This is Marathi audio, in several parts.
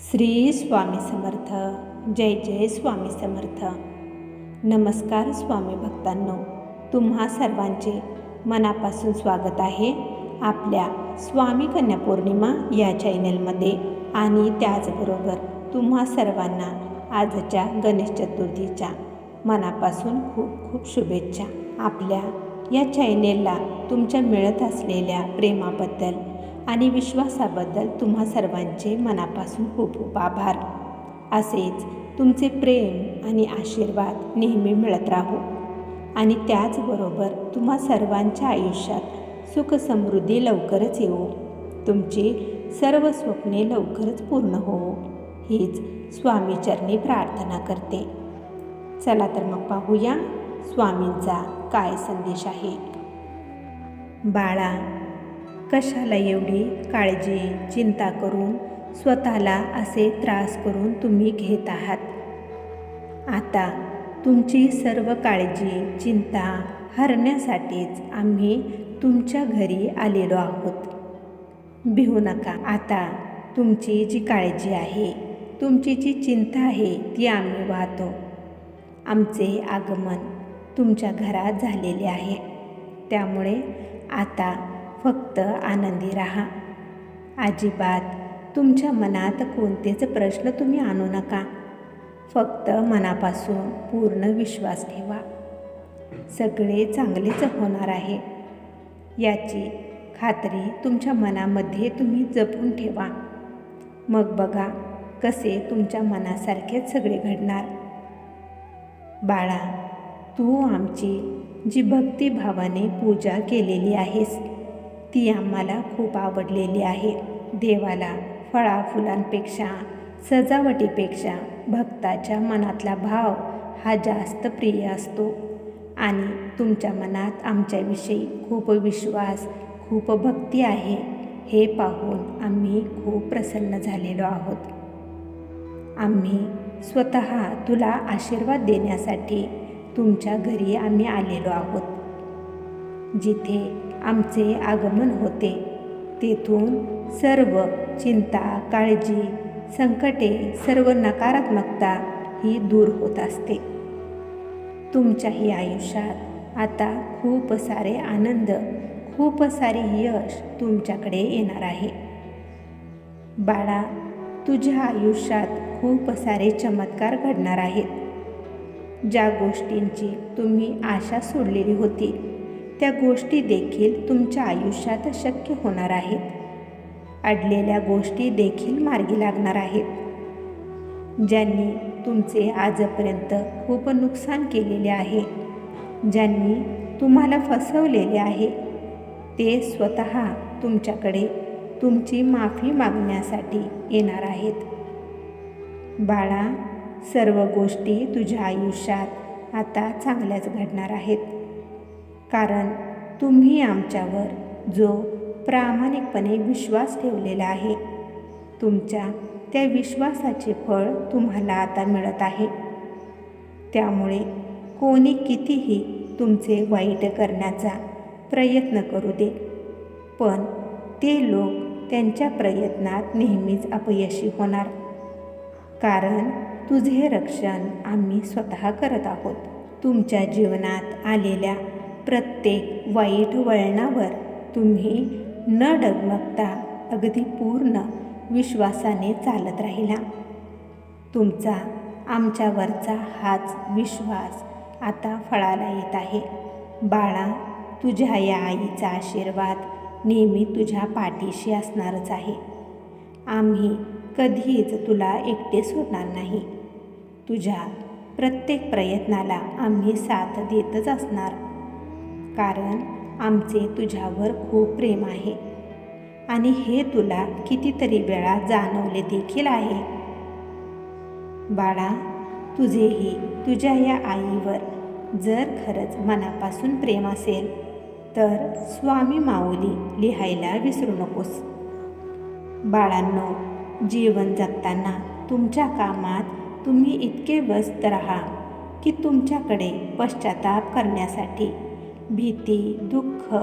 श्री स्वामी समर्थ. जय जय स्वामी समर्थ. नमस्कार स्वामी भक्तांनो. तुम्हा सर्वांचे मनापासून स्वागत आहे आपल्या स्वामी कन्या पौर्णिमा या चॅनलमध्ये आणि त्याचबरोबर तुम्हा सर्वांना आजच्या गणेश चतुर्थीच्या मनापासून खूप खूप शुभेच्छा. आपल्या या चॅनेलला तुमच्या मिळत असलेल्या प्रेमाबद्दल आणि विश्वासाबद्दल तुम्हा सर्वांचे मनापासून खूप खूप आभार. असेच तुमचे प्रेम आणि आशीर्वाद नेहमी मिळत राहू. आणि त्याचबरोबर तुम्हा सर्वांच्या आयुष्यात सुख समृद्धी लवकरच येऊ तुमची सर्व स्वप्ने लवकरच पूर्ण होवो. हीच स्वामीचरणी प्रार्थना करते. चला तर मग पाहूया स्वामींचा काय संदेश आहे. बाळा कशाला एवढी काळजी चिंता करून स्वतःला असे त्रास करून तुम्ही घेत आहात? आता तुमची सर्व काळजी चिंता हरण्यासाठीच आम्ही तुमच्या घरी आलेलो आहोत. भिवू नका. आता तुमची जी काळजी आहे तुमची जी चिंता आहे ती आम्ही वाहतो. आमचे आगमन तुमच्या घरात झालेले आहे. त्यामुळे आता फक्त आनंदी राहा. अजिबात तुमच्या मनात कोणतेच प्रश्न तुम्ही आणू नका. फक्त मनापासून पूर्ण विश्वास ठेवा. सगळे चांगलेच होणार आहे. याची खात्री तुमच्या मनामध्ये तुम्ही जपून ठेवा. मग बघा कसे तुमच्या मनासारखेच सगळे घडणार. बाळा तू आमची जी भक्तिभावाने पूजा केलेली आहेस ती आम्हाला खूप आवडलेली आहे. देवाला फळा फुलांपेक्षा सजावटीपेक्षा भक्ताच्या मनातला भाव हा जास्त प्रिय असतो. आणि तुमच्या मनात आमच्याविषयी खूप विश्वास खूप भक्ती आहे हे पाहून आम्ही खूप प्रसन्न झालेलो आहोत. आम्ही स्वतः तुला आशीर्वाद देण्यासाठी तुमच्या घरी आम्ही आलेलो आहोत. जिथे आमचे आगमन होते. तेथून सर्व चिंता काळजी संकटे सर्व नकारात्मकता ही दूर होत असते. तुमच्याही आयुष्यात आता खूप सारे आनंद खूप सारे यश तुमच्याकडे येणार आहे. बाळा तुझ्या आयुष्यात खूप सारे चमत्कार घडणार आहेत. ज्या गोष्टींची तुम्ही आशा सोडलेली होती त्या गोष्टी देखील तुमच्या आयुष्यात शक्य होणार आहेत. अडलेल्या गोष्टी देखील मार्गी लागणार आहेत. ज्यांनी तुमचे आजपर्यंत खूप नुकसान केलेले आहे ज्यांनी तुम्हाला फसवलेले आहे ते स्वतः तुमच्याकडे तुमची माफी मागण्यासाठी येणार आहेत. बाळा सर्व गोष्टी तुझ्या आयुष्यात आता चांगल्याच घडणार आहेत. कारण तुम्ही आमच्यावर जो प्रामाणिकपणे विश्वास ठेवलेला आहे तुमच्या त्या विश्वासाचे फळ तुम्हाला आता मिळत आहे. त्यामुळे कोणी कितीही तुमचे वाईट करण्याचा प्रयत्न करू दे पण ते लोक त्यांच्या प्रयत्नात नेहमीच अपयशी होणार. कारण तुझे रक्षण आम्ही स्वतः करत आहोत. तुमच्या जीवनात आलेल्या प्रत्येक वाईट वळणावर तुम्ही न डगमगता अगदी पूर्ण विश्वासाने चालत राहिला. तुमचा आमच्यावरचा हाच विश्वास आता फळाला येत आहे. बाळा तुझ्या या आईचा आशीर्वाद नेहमी तुझ्या पाठीशी असणारच आहे. आम्ही कधीच तुला एकटे सोडणार नाही. तुझ्या प्रत्येक प्रयत्नाला आम्ही साथ देतच असणार. कारण आमचे तुझ्यावर खूप प्रेम आहे. आणि हे तुला कितीतरी वेळा जाणवले देखील आहे. बाळा तुझेही तुझ्या या आईवर जर खरंच मनापासून प्रेम असेल तर स्वामी माऊली लिहायला विसरू नकोस. बाळांनो जीवन जगताना तुमच्या कामात तुम्ही इतके व्यस्त राहा की तुमच्याकडे पश्चाताप करण्यासाठी भीती दुःख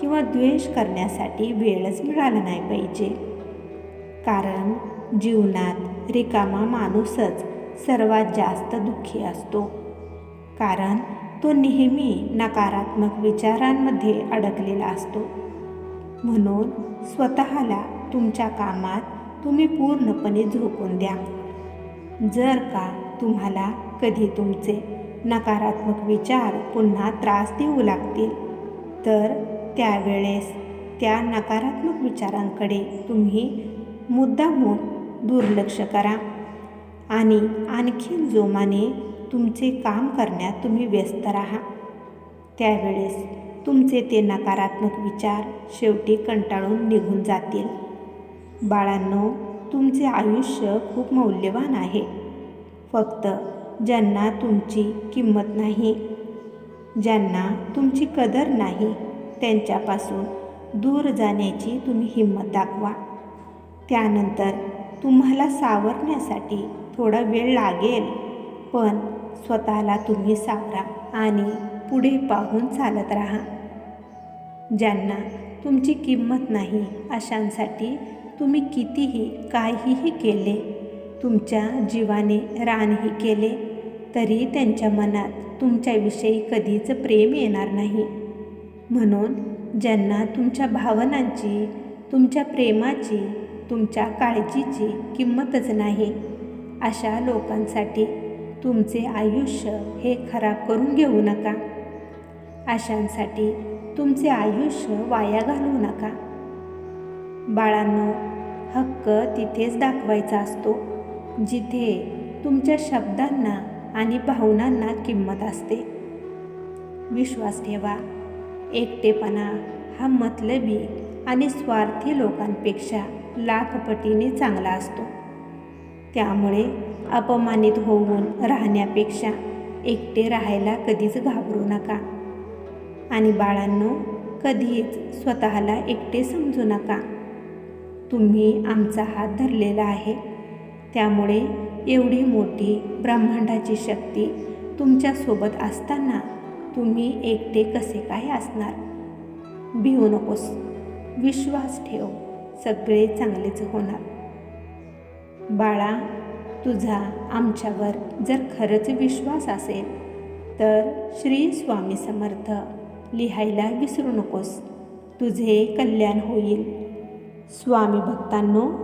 किंवा द्वेष करण्यासाठी वेळच मिळाला नाही पाहिजे. कारण जीवनात रिकामा माणूसच सर्वात जास्त दुःखी असतो. कारण तो नेहमी नकारात्मक विचारांमध्ये अडकलेला असतो. म्हणून स्वतःला तुमच्या कामात तुम्ही पूर्णपणे झोकून द्या. जर का तुम्हाला कधी तुमचे नकारात्मक विचार पुन्हा त्रास देऊ लागतील. तर त्यावेळेस त्या नकारात्मक विचारांकडे तुम्ही मुद्दामून दुर्लक्ष करा आणि आणखी जोमाने तुमचे काम करण्यात तुम्ही व्यस्त राहा. त्यावेळेस तुमचे ते नकारात्मक विचार शेवटी कंटाळून निघून जातील. बाळांनो तुमचे आयुष्य खूप मौल्यवान आहे. फक्त ज्यांना तुमची किंमत नाही ज्यांना तुमची कदर नाही त्यांच्यापासून दूर जाण्याची तुम्ही हिंमत दाखवा. त्यानंतर तुम्हाला सावरण्यासाठी थोडा वेळ लागेल पण स्वतःला तुम्ही सावरा आणि पुढे पाहून चालत राहा. ज्यांना तुमची किंमत नाही अशांसाठी तुम्ही कितीही काहीही केले तुमच्या जीवाने रानही केले तरी त्यांच्या मनात तुमच्याविषयी कधीच प्रेम येणार नाही. म्हणून ज्यांना तुमच्या भावनांची तुमच्या प्रेमाची तुमच्या काळजीची किंमतच नाही अशा लोकांसाठी तुमचे आयुष्य हे खराब करून घेऊ नका. अशांसाठी तुमचे आयुष्य वाया घालवू नका. बाळांनो हक्क तिथेच दाखवायचा असतो जिथे तुमच्या शब्दांना आणि भावनांना किंमत असते. विश्वास ठेवा. एकटेपणा हा मतलबी आणि स्वार्थी लोकांपेक्षा लाखपटीने चांगला असतो. त्यामुळे अपमानित होऊन राहण्यापेक्षा एकटे राहायला कधीच घाबरू नका. आणि बाळांनो कधीच स्वतःला एकटे समजू नका. तुम्ही आमचा हात धरलेला आहे. त्यामुळे एवढी मोठी ब्रह्मांडाची शक्ती तुमच्यासोबत असताना तुम्ही एकटे कसे काय असणार? भिवू नकोस. विश्वास ठेव. सगळे चांगलेच होणार. बाळा तुझा आमच्यावर जर खरंच विश्वास असेल तर श्री स्वामी समर्थ लिहायला विसरू नकोस. तुझे कल्याण होईल. स्वामी भक्तांनो